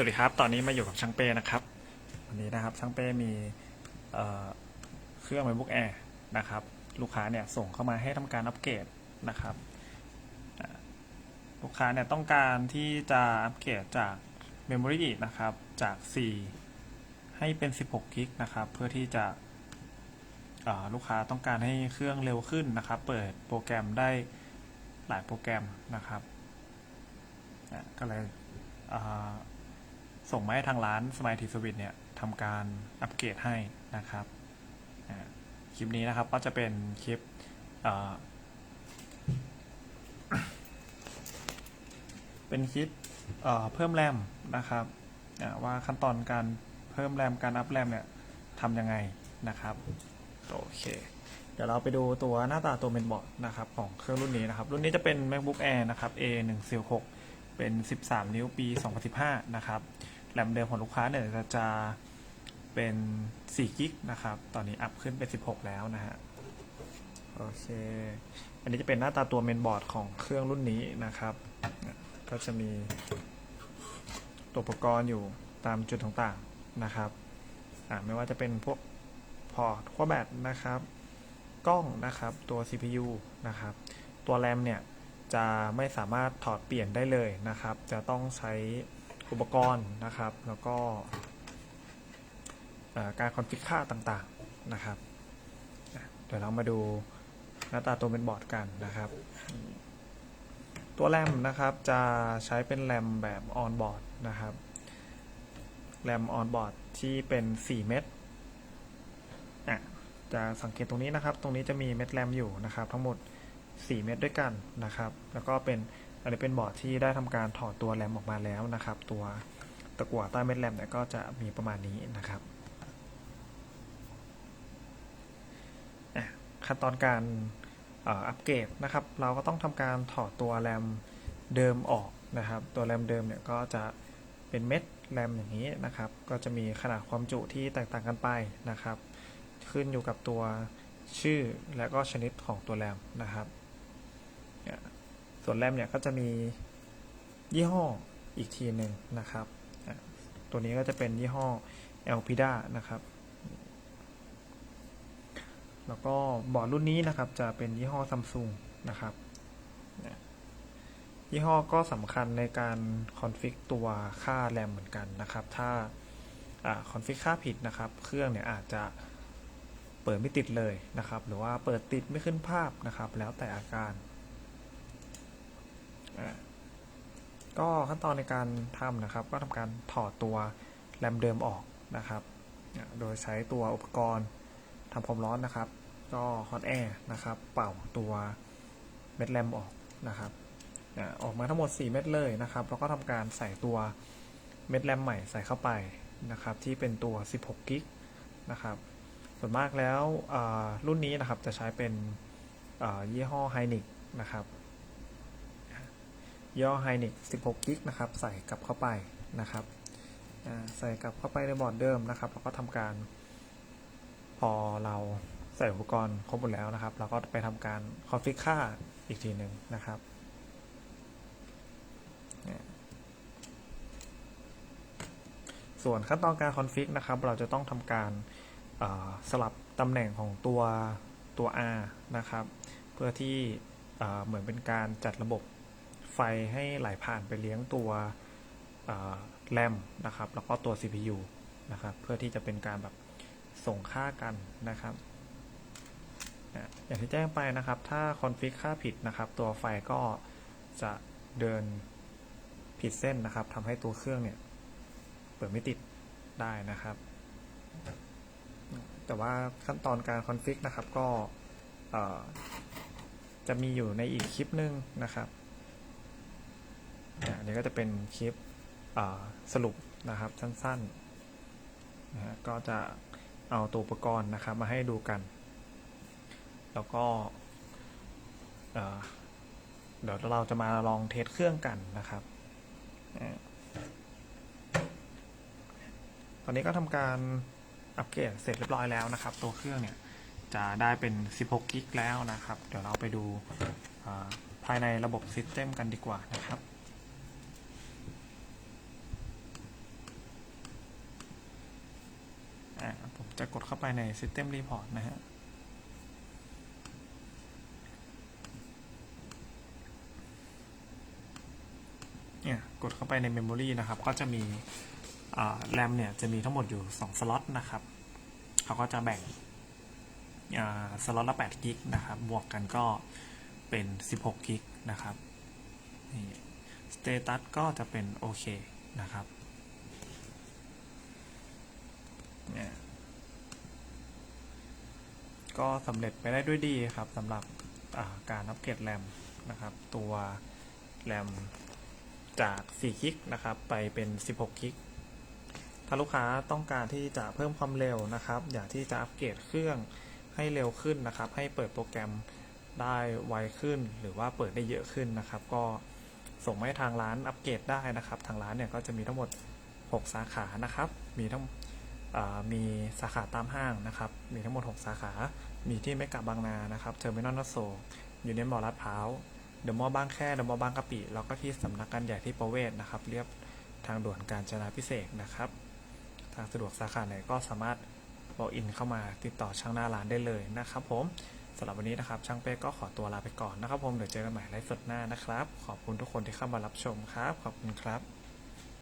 สวัสดีครับ ตอนนี้มาอยู่กับช่างเป้นะครับ วันนี้นะครับช่างเป้มีเเครื่อง MacBook Air นะครับ ลูกค้าเนี่ยส่งเข้ามาให้ทำการอัปเกรดนะครับ ลูกค้าเนี่ยต้องการที่จะอัปเกรดจาก Memory นะครับ จาก 4 ให้เป็น 16 กิกนะครับ เพื่อที่จะลูกค้าต้องการให้เครื่องเร็วขึ้นนะครับ เปิดโปรแกรมได้หลายโปรแกรมนะครับก็เลย ส่งมาให้ทางร้านสม i ยทีสวิตเนี่ยทำการอัปเกรดให้นะครับคลิปนี้นะครับก็จะเป็นคลิปเป็นคลิปเพิ่มแรมนะครับว่าขั้นตอนการเพิ่มแรมการอัพแรมเนี่ยทำยังไงนะครับโอเค เดี๋ยวเราไปดูตัวหน้าตาตัวเมนบอร์ดนะครับ ของเครื่องรุ่นนี้นะครับ รุ่นนี้จะเป็น macbook air นะครับ a 1 4 6เป็น 13 นิ้วปี 2015 นะครับ รมเดิมของลูกค้าเนี่ยจะจะเป็น4กิกนะครับ ตอนนี้อัพขึ้นเป็น 16 แล้วนะฮะ โอเค อันนี้จะเป็นหน้าตาตัวเมนบอร์ดของเครื่องรุ่นนี้นะครับ ก็จะมีตัวอุปกรณ์อยู่ตามจุดต่างๆนะครับไม่ว่าจะเป็นพวกพอร์ตขั้วแบตนะครับ กล้องนะครับ ตัว CPU นะครับ ตัวแรมเนี่ยจะไม่สามารถถอดเปลี่ยนได้เลยนะครับ จะต้องใช้ อุปกรณ์นะครับ แล้วก็การคอนฟิกค่าต่างๆนะครับ เดี๋ยวเรามาดูหน้าตาตัวเป็นบอร์ดกันนะครับ ตัวแรมนะครับจะใช้เป็นแรมแบบออนบอร์ดนะครับแรมออนบอร์ดที่เป็น 4 เม็ดจะสังเกตตรงนี้นะครับ ตรงนี้จะมีเม็ดแรมอยู่นะครับ ทั้งหมด 4 เม็ดด้วยกันนะครับ แล้วก็เป็น อันนี้เป็นบอร์ดที่ได้ทำการถอดตัวแรมออกมาแล้วนะครับ ตัวตะกั่วใต้เม็ดแรมเนี่ยก็จะมีประมาณนี้นะครับขั้นตอนการอัปเกรดนะครับ เราก็ต้องทำการถอดตัวแรมเดิมออกนะครับ ตัวแรมเดิมเนี่ยก็จะเป็นเม็ดแรมอย่างนี้นะครับ ก็จะมีขนาดความจุที่แตกต่างกันไปนะครับ ขึ้นอยู่กับตัวชื่อและก็ชนิดของตัวแรมนะครับ ส่วนแรมเนี่ยก็จะมียี่ห้ออีกทีหนึ่งนะครับ ตัวนี้ก็จะเป็นยี่ห้อ Elpida นะครับ แล้วก็บอร์ดรุ่นนี้นะครับจะเป็นยี่ห้อซัมซุงนะครับ ยี่ห้อก็สำคัญในการคอนฟิกตัวค่าแรมเหมือนกันนะครับ ถ้าคอนฟิกค่าผิดนะครับ เครื่องเนี่ยอาจจะเปิดไม่ติดเลยนะครับ หรือว่าเปิดติดไม่ขึ้นภาพนะครับ แล้วแต่อาการ ก็ขั้นตอนในการทำนะครับ ก็ทำการถอดตัวแรมเดิมออกนะครับ โดยใช้ตัวอุปกรณ์ทำความร้อนนะครับ ก็ฮอตแอร์นะครับ เป่าตัวเม็ดแรมออกนะครับออกมาทั้งหมด 4 เม็ดเลยนะครับ แล้วก็ทำการใส่ตัวเม็ดแรมใหม่ใส่เข้าไปนะครับ ที่เป็นตัว 16 กิกนะครับ ส่วนมากแล้วรุ่นนี้นะครับจะใช้เป็นยี่ห้อ h y n i x นะครับ ย่อ h y n i x 16กิกนะครับ ใส่กลับเข้าไปนะครับใส่กลับเข้าไปในบอร์ดเดิมนะครับแล้วก็ทำการ พอเราใส่อุปกรณ์ครบหมดแล้วนะครับ เราก็ไปทำการคอนฟิกค่าอีกทีหนึ่งนะครับส่วนขั้นตอนการคอนฟิกนะครับ เราจะต้องทำการสลับตำแหน่งของตัวตัว R นะครับ เพื่อที่เหมือนเป็นการจัดระบบ ไฟให้ไหลผ่านไปเลี้ยงตัวแรมนะครับ แล้วก็ตัว CPU นะครับ เพื่อที่จะเป็นการแบบส่งค่ากันนะครับ อย่างที่แจ้งไปนะครับ ถ้าคอนฟิกค่าผิดนะครับ ตัวไฟก็จะเดินผิดเส้นนะครับทำให้ตัวเครื่องเนี่ย เปิดไม่ติดได้นะครับ แต่ว่าขั้นตอนการคอนฟิกนะครับก็จะมีอยู่ในอีกคลิปหนึ่งนะครับ อันนี้ก็จะเป็นคลิปสรุปนะครับสั้นๆนะฮะก็จะเอาตัวอุปกรณ์นะครับมาให้ดูกัน แล้วก็เดี๋ยวเราจะมาลองเทสเครื่องกันนะครับ ตอนนี้ก็ทำการอัปเกรดเสร็จเรียบร้อยแล้วนะครับ ตัวเครื่องเนี่ยจะได้เป็น 16 กิกแล้วนะครับ เดี๋ยวเราไปดูภายในระบบซิสเต็มกันดีกว่านะครับ จะกดเข้าไปใน System Report นะฮะเนี่ยกดเข้าไปใน Memory นะครับ ก็จะมีแรมเนี่ยจะมีทั้งหมดอยู่ 2 สล็อตนะครับ เขาก็จะแบ่งสล็อตละ8กิกนะครับ บวกกันก็เป็น 16กิกนะครับนี่สเตตัสก็จะเป็นโอเคนะครับเนี่ย ก็สำเร็จไปได้ด้วยดีครับสำหรับาการอัปเกรดแรมนะครับ ตัวแรมจาก 4 กิกนะครับ ไปเป็น 16 กิก ถ้าลูกค้าต้องการที่จะเพิ่มความเร็วนะครับ อยากที่จะอัปเกรดเครื่องให้เร็วขึ้นนะครับ ให้เปิดโปรแกรมได้ไวขึ้น หรือว่าเปิดได้เยอะขึ้นนะครับ ก็ส่งมาให้ทางร้านอัปเกรดได้นะครับ ทางร้านเนี่ยก็จะมีทั้งหมด 6 สาขานะครับ มีทั้ง มีสาขาตามห้างนะครับ มีทั้งหมด 6 สาขา มีที่เมกะบางนานะครับเทอร์มินอลนอโซอยู่ในมอลลาดพร้าวเดอะมอลล์บางแคเดอะมอลล์บางกะปิ แล้วก็ที่สำนักงานใหญ่ที่ประเวศนะครับ เรียบทางด่วนการจนาพิเศษนะครับ ทางสะดวกสาขาไหนก็สามารถบอกอินเข้ามาติดต่อช่างหน้าร้านได้เลยนะครับผมสำหรับวันนี้นะครับ ช่างเป้ก็ขอตัวลาไปก่อนนะครับผม เดี๋ยวเจอกันใหม่ไลฟ์สดหน้านะครับ ขอบคุณทุกคนที่เข้ามารับชมครับ ขอบคุณครับ